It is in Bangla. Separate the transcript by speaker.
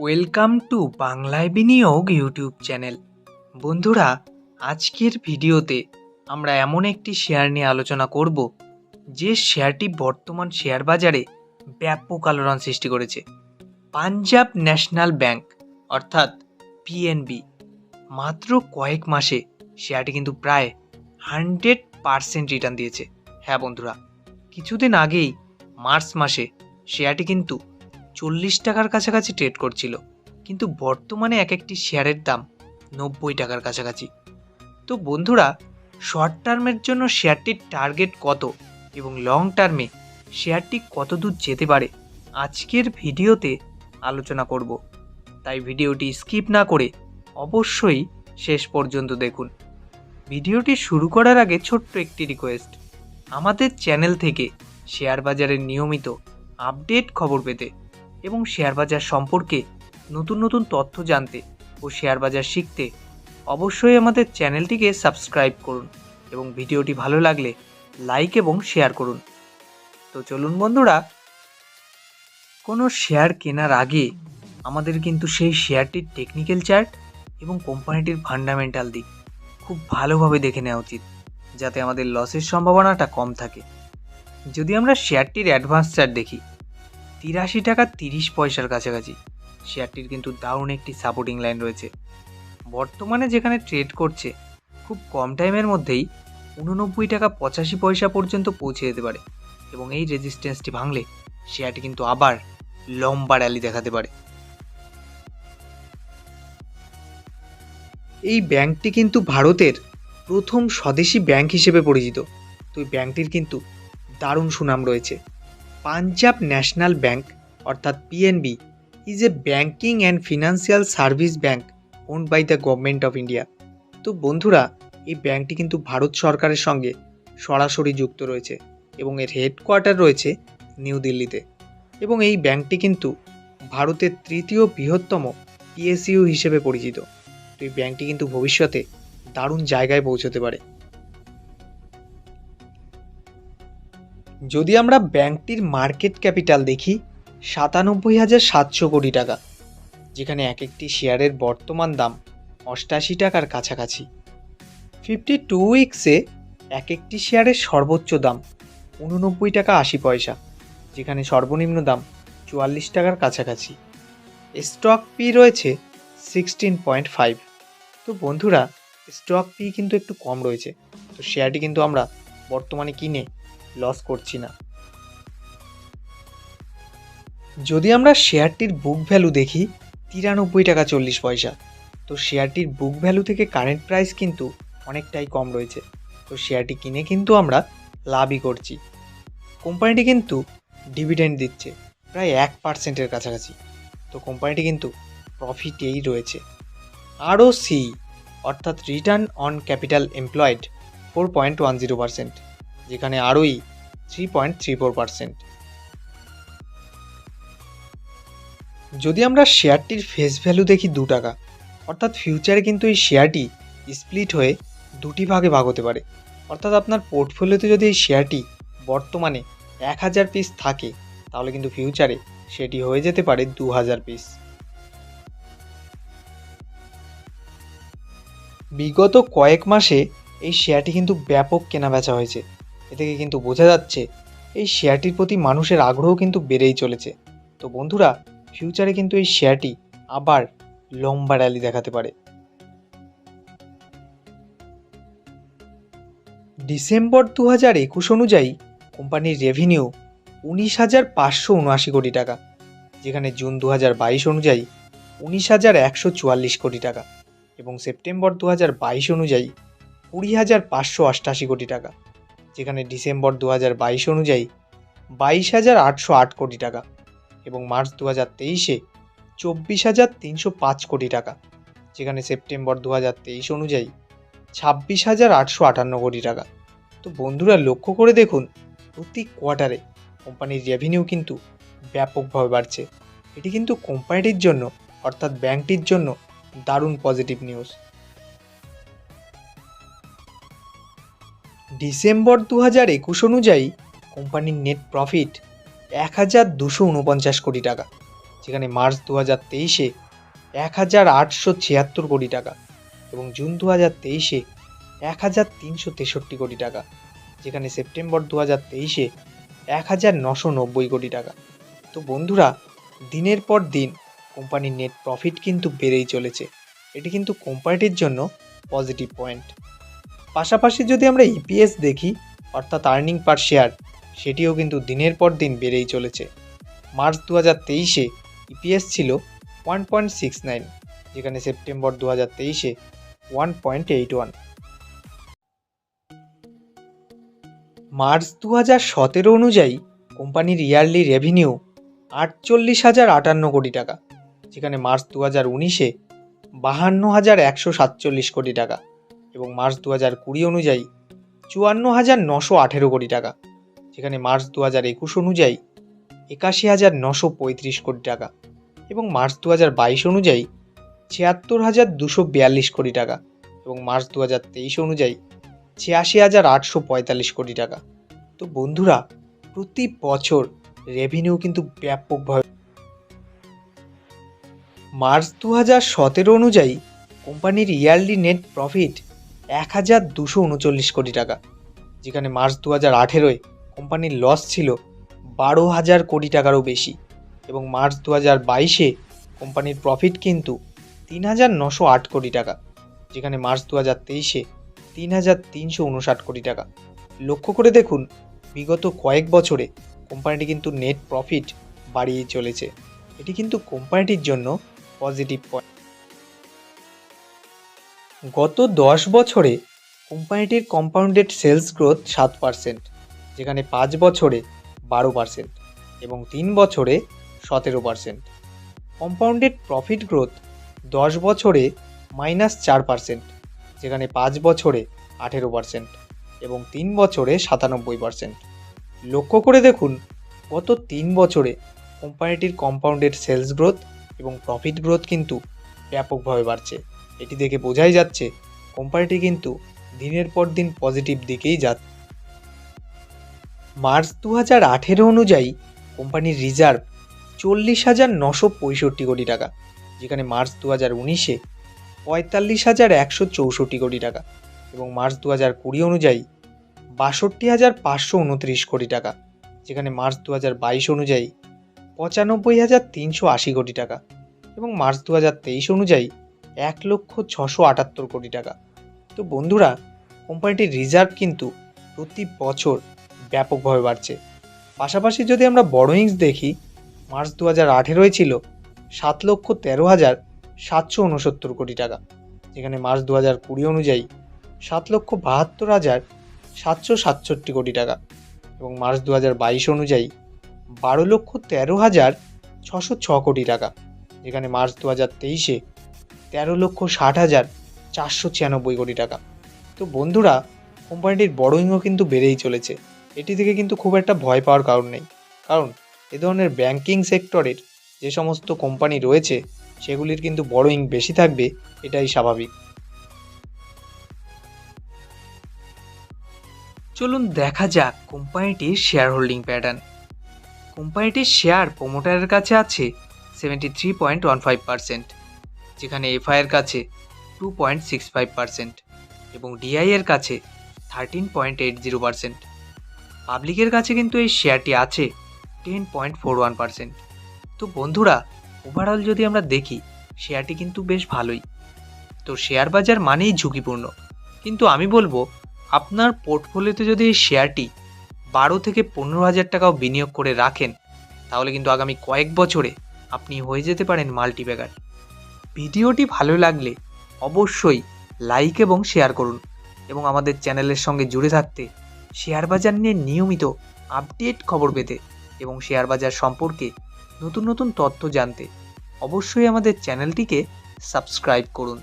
Speaker 1: ওয়েলকাম টু বাংলায় বিনিয়োগ ইউটিউব চ্যানেল। বন্ধুরা, আজকের ভিডিওতে আমরা এমন একটি শেয়ার নিয়ে আলোচনা করব, যে শেয়ারটি বর্তমান শেয়ার বাজারে ব্যাপক আলোড়ন সৃষ্টি করেছে। পাঞ্জাব ন্যাশনাল ব্যাংক, অর্থাৎ পিএনবি মাত্র কয়েক মাসে শেয়ারটি কিন্তু প্রায় হান্ড্রেড পারসেন্ট রিটার্ন দিয়েছে। হ্যাঁ বন্ধুরা, কিছুদিন আগেই মার্চ মাসে শেয়ারটি কিন্তু চল্লিশ টাকার কাছাকাছি ট্রেড করছিল, কিন্তু বর্তমানে এক একটি শেয়ারের দাম নব্বই টাকার কাছাকাছি। তো বন্ধুরা শর্ট টার্মের জন্য শেয়ারটির টার্গেট কত এবং লং টার্মে শেয়ারটি কত দূর যেতে পারে, আজকের ভিডিওতে আলোচনা করব। তাই ভিডিওটি স্কিপ না করে অবশ্যই শেষ পর্যন্ত দেখুন। ভিডিওটি শুরু করার আগে ছোট্ট একটি রিকোয়েস্ট আমাদের চ্যানেল থেকে শেয়ার বাজারের নিয়মিত আপডেট খবর পেতে এবং শেয়ার বাজার সম্পর্কে নতুন নতুন তথ্য জানতে ও শেয়ার বাজার শিখতে অবশ্যই আমাদের চ্যানেলটিকে সাবস্ক্রাইব করুন এবং ভিডিওটি ভালো লাগলে লাইক এবং শেয়ার করুন। তো চলুন বন্ধুরা, কোনো শেয়ার কেনার আগে আমাদের কিন্তু সেই শেয়ারটির টেকনিক্যাল চার্ট এবং কোম্পানিটির ফান্ডামেন্টাল দিক খুব ভালোভাবে দেখে নেওয়া উচিত, যাতে আমাদের লসের সম্ভাবনাটা কম থাকে। যদি আমরা শেয়ারটির অ্যাডভান্স চার্ট দেখি তিরাশি টাকা তিরিশ পয়সার কাছাকাছি। শেয়ারটির কিন্তু দারুণ একটি সাপোর্টিং লাইন রয়েছে। বর্তমানে যেখানে ট্রেড করছে, খুব কম টাইমের মধ্যেই উননব্বই টাকা পঁচাশি পয়সা পর্যন্ত পৌঁছে যেতে পারে এবং এই রেজিস্ট্যান্সটি ভাঙলে শেয়ারটি কিন্তু আবার লম্বা র্যালি দেখাতে পারে। এই ব্যাংকটি কিন্তু ভারতের প্রথম স্বদেশি ব্যাংক হিসেবে পরিচিত। তো এই ব্যাংকটির কিন্তু দারুণ সুনাম রয়েছে। পাঞ্জাব ন্যাশনাল ব্যাংক, অর্থাৎ PNB is a banking and financial service bank owned by the government of India তো বন্ধুরা, এই ব্যাংকটি কিন্তু ভারত সরকারের সঙ্গে সরাসরি যুক্ত রয়েছে এবং এর হেডকোয়ার্টার রয়েছে নিউ দিল্লিতে। এবং এই ব্যাংকটি কিন্তু ভারতের তৃতীয় বৃহত্তম পিএসইউ হিসেবে পরিচিত। তো এই ব্যাংকটি কিন্তু ভবিষ্যতে দারুণ জায়গায় পৌঁছতে পারে। যদি আমরা ব্যাংকটির মার্কেট ক্যাপিটাল দেখি, সাতানব্বই হাজার সাতশো কোটি টাকা, যেখানে এক একটি শেয়ারের বর্তমান দাম অষ্টাশি টাকার কাছাকাছি। ফিফটি টু উইক্সে এক একটি শেয়ারের সর্বোচ্চ দাম উননব্বই টাকা আশি পয়সা, যেখানে সর্বনিম্ন দাম চুয়াল্লিশ টাকার কাছাকাছি। স্টক পি রয়েছে সিক্সটিন পয়েন্ট ফাইভ। তো বন্ধুরা, স্টক পি কিন্তু একটু কম রয়েছে। তো শেয়ারটি কিন্তু আমরা বর্তমানে কিনে লস করছি না। যদি আমরা শেয়ারটির বুক ভ্যালু দেখি, তিরানব্বই টাকা চল্লিশ পয়সা। তো শেয়ারটির বুক ভ্যালু থেকে কারেন্ট প্রাইস কিন্তু অনেকটাই কম রয়েছে। তো শেয়ারটি কিনে কিন্তু আমরা লাভই করছি। কোম্পানিটি কিন্তু ডিভিডেন্ড দিচ্ছে, প্রায় এক পার্সেন্টের কাছাকাছি। তো কোম্পানিটি কিন্তু প্রফিটেই রয়েছে। আরও সি অর্থাৎ return on capital employed four point one zero percent যেখানে R O E three point three four percent যদি আমরা শেয়ারটির ফেস ভ্যালু দেখি দু টাকা, অর্থাৎ ফিউচারে কিন্তু এই শেয়ারটি স্প্লিট হয়ে দুটি ভাগে ভাগ হতে পারে। অর্থাৎ আপনার পোর্টফোলিওতে যদি এই শেয়ারটি বর্তমানে এক হাজার পিস থাকে, তাহলে কিন্তু ফিউচারে সেটি হয়ে যেতে পারে দু হাজার পিস বিগত কয়েক মাসে এই শেয়ারটি কিন্তু ব্যাপক কেনাবেচা হয়েছে। এ থেকে কিন্তু বোঝা যাচ্ছে এই শেয়ারটির প্রতি মানুষের আগ্রহ কিন্তু বেড়েই চলেছে। তো বন্ধুরা ফিউচারে কিন্তু এই শেয়ারটি আবার লম্বা র্যালি দেখাতে পারে। ডিসেম্বর দু হাজার একুশ অনুযায়ী কোম্পানির রেভিনিউ উনিশ হাজার পাঁচশো উনআশি কোটি টাকা, যেখানে জুন দু হাজার বাইশ অনুযায়ী উনিশ হাজার একশো চুয়াল্লিশ কোটি টাকা এবং সেপ্টেম্বর দু হাজার বাইশ অনুযায়ী কুড়ি হাজার পাঁচশো অষ্টাশি কোটি টাকা। যেখানে ডিসেম্বর দু হাজার বাইশ অনুযায়ী বাইশ হাজার আটশো আট কোটি টাকা এবং মার্চ দু হাজার তেইশে চব্বিশ হাজার তিনশো পাঁচ কোটি টাকা, যেখানে সেপ্টেম্বর দু হাজার তেইশ অনুযায়ী ছাব্বিশ হাজার আটশো আটান্ন কোটি টাকা। তো বন্ধুরা, লক্ষ্য করে দেখুন, প্রতি কোয়ার্টারে কোম্পানির রেভিনিউ কিন্তু ব্যাপকভাবে বাড়ছে। এটি কিন্তু কোম্পানিটির জন্য, অর্থাৎ ব্যাংকটির জন্য দারুণ পজিটিভ নিউজ ডিসেম্বর দু হাজার একুশ অনুযায়ী কোম্পানির নেট প্রফিট এক হাজার দুশো উনপঞ্চাশ কোটি টাকা, যেখানে মার্চ দু হাজার তেইশে এক হাজার আটশো ছিয়াত্তর কোটি টাকা এবং জুন দু হাজার তেইশে এক হাজার তিনশো তেষট্টি কোটি টাকা, যেখানে সেপ্টেম্বর দু হাজার তেইশে এক হাজার নশো নব্বই কোটি টাকা। তো বন্ধুরা, দিনের পর দিন কোম্পানির নেট প্রফিট কিন্তু বেড়েই চলেছে। এটি কিন্তু কোম্পানিটির জন্য পজিটিভ পয়েন্ট পাশাপাশি যদি আমরা ইপিএস দেখি, অর্থাৎ আর্নিং পার শেয়ার সেটিও কিন্তু দিনের পর দিন বেড়েই চলেছে। মার্চ দু হাজার তেইশে ইপিএস ছিল ওয়ান পয়েন্ট সিক্স নাইন যেখানে সেপ্টেম্বর দু হাজার তেইশে one point eight one March দু হাজার সতেরো অনুযায়ী কোম্পানির ইয়ারলি রেভিনিউ আটচল্লিশ হাজার আটান্ন কোটি টাকা, যেখানে মার্চ দু হাজার উনিশে বাহান্ন হাজার একশো সাতচল্লিশ কোটি টাকা। এবং মার্চ দু হাজার কুড়ি অনুযায়ী চুয়ান্ন হাজার নশো আঠেরো কোটি টাকা, যেখানে মার্চ দু হাজার একুশ অনুযায়ী একাশি হাজার নশো পঁয়ত্রিশ কোটি টাকা এবং মার্চ দু হাজার বাইশ অনুযায়ী ছিয়াত্তর হাজার দুশো বিয়াল্লিশ কোটি টাকা এবং মার্চ দু হাজার তেইশ অনুযায়ী ছিয়াশি হাজার আটশো পঁয়তাল্লিশ কোটি টাকা। তো বন্ধুরা, প্রতি বছর রেভিনিউ কিন্তু ব্যাপকভাবে মার্চ দু হাজার সতেরো অনুযায়ী কোম্পানির ইয়ারলি নেট প্রফিট এক হাজার দুশো উনচল্লিশ কোটি টাকা, যেখানে মার্চ দু হাজার আঠেরোয় কোম্পানির লস ছিল বারো হাজার কোটি টাকারও বেশি এবং মার্চ দু হাজার বাইশে কোম্পানির প্রফিট কিন্তু তিন হাজার নশো আট কোটি টাকা, যেখানে মার্চ দু হাজার তেইশে তিন হাজার তিনশো উনষাট কোটি টাকা। লক্ষ্য করে দেখুন, বিগত কয়েক বছরে কোম্পানিটি কিন্তু নেট প্রফিট বাড়িয়ে চলেছে। এটি কিন্তু কোম্পানিটির জন্য পজিটিভ পয়েন্ট গত দশ বছরে কোম্পানিটির কম্পাউন্ডেড সেলস গ্রোথ সাত পার্সেন্ট যেখানে পাঁচ বছরে বারো পার্সেন্ট এবং তিন বছরে সতেরো পার্সেন্ট কম্পাউন্ডেড প্রফিট গ্রোথ দশ বছরে মাইনাস চার পার্সেন্ট যেখানে পাঁচ বছরে আঠেরো পার্সেন্ট এবং তিন বছরে সাতানব্বই পার্সেন্ট লক্ষ্য করে দেখুন, গত তিন বছরে কোম্পানিটির কম্পাউন্ডেড সেলস গ্রোথ এবং প্রফিট গ্রোথ কিন্তু ব্যাপকভাবে বাড়ছে। এটি দেখে বোঝাই যাচ্ছে, কোম্পানিটি কিন্তু দিনের পর দিন পজিটিভ দিকেই যাচ্ছে মার্চ দু হাজার আঠেরো অনুযায়ী কোম্পানির রিজার্ভ চল্লিশ হাজার নশো পঁয়ষট্টি কোটি টাকা, যেখানে মার্চ দু হাজার উনিশে পঁয়তাল্লিশ হাজার একশো চৌষট্টি কোটি টাকা এবং মার্চ দু হাজার কুড়ি অনুযায়ী বাষট্টি হাজার পাঁচশো উনত্রিশ কোটি টাকা, যেখানে মার্চ দু হাজার বাইশ অনুযায়ী পঁচানব্বই হাজার তিনশো আশি কোটি টাকা এবং মার্চ দু হাজার তেইশ অনুযায়ী এক লক্ষ ছশো আটাত্তর কোটি টাকা। তো বন্ধুরা, কোম্পানিটির রিজার্ভ কিন্তু প্রতি বছর ব্যাপকভাবে বাড়ছে। পাশাপাশি যদি আমরা বড়োইংস দেখি, মার্চ দু হাজার আঠেরোয় ছিল সাত লক্ষ তেরো হাজার সাতশো উনসত্তর কোটি টাকা, যেখানে মার্চ দু হাজার কুড়ি অনুযায়ী সাত লক্ষ বাহাত্তর হাজার সাতশো সাতষট্টি কোটি টাকা এবং মার্চ দু হাজার বাইশ অনুযায়ী বারো লক্ষ তেরো হাজার ছশো ছ কোটি টাকা, যেখানে মার্চ দু হাজার তেইশে তেরো লক্ষ ষাট হাজার চারশো ছিয়ানব্বই কোটি টাকা। তো বন্ধুরা, কোম্পানিটির বড়োইংও কিন্তু বেড়েই চলেছে। এটি থেকে কিন্তু খুব একটা ভয় পাওয়ার কারণ নেই। কারণ এ ধরনের ব্যাংকিং সেক্টরের যে সমস্ত কোম্পানি রয়েছে, সেগুলির কিন্তু বড়োইং বেশি থাকবে, এটাই স্বাভাবিক। চলুন দেখা যাক কোম্পানিটির শেয়ার হোল্ডিং প্যাটার্ন কোম্পানিটির শেয়ার প্রোমোটারের কাছে আছে seventy three point one five percent যেখানে এফআইয়ের কাছে two point six five percent এবং ডিআই এর কাছে thirteen point eight zero percent পাবলিকের কাছে কিন্তু এই শেয়ারটি আছে ten point four one percent তো বন্ধুরা ওভারঅল যদি আমরা দেখি শেয়ারটি কিন্তু বেশ ভালোই। তো শেয়ার বাজার মানেই ঝুঁকিপূর্ণ। কিন্তু আমি বলব, আপনার পোর্টফোলিওতে যদি এই শেয়ারটি বারো থেকে পনেরো হাজার টাকাও বিনিয়োগ করে রাখেন, তাহলে কিন্তু আগামী কয়েক বছরে আপনি হয়ে যেতে পারেন মাল্টিব্যাগার ভিডিওটি ভালো লাগলে অবশ্যই লাইক এবং শেয়ার করুন এবং আমাদের চ্যানেলের সঙ্গে জুড়ে থাকতে শেয়ার বাজার নিয়ে নিয়মিত আপডেট খবর পেতে এবং শেয়ার বাজার সম্পর্কে নতুন নতুন তথ্য জানতে অবশ্যই আমাদের চ্যানেলটিকে সাবস্ক্রাইব করুন।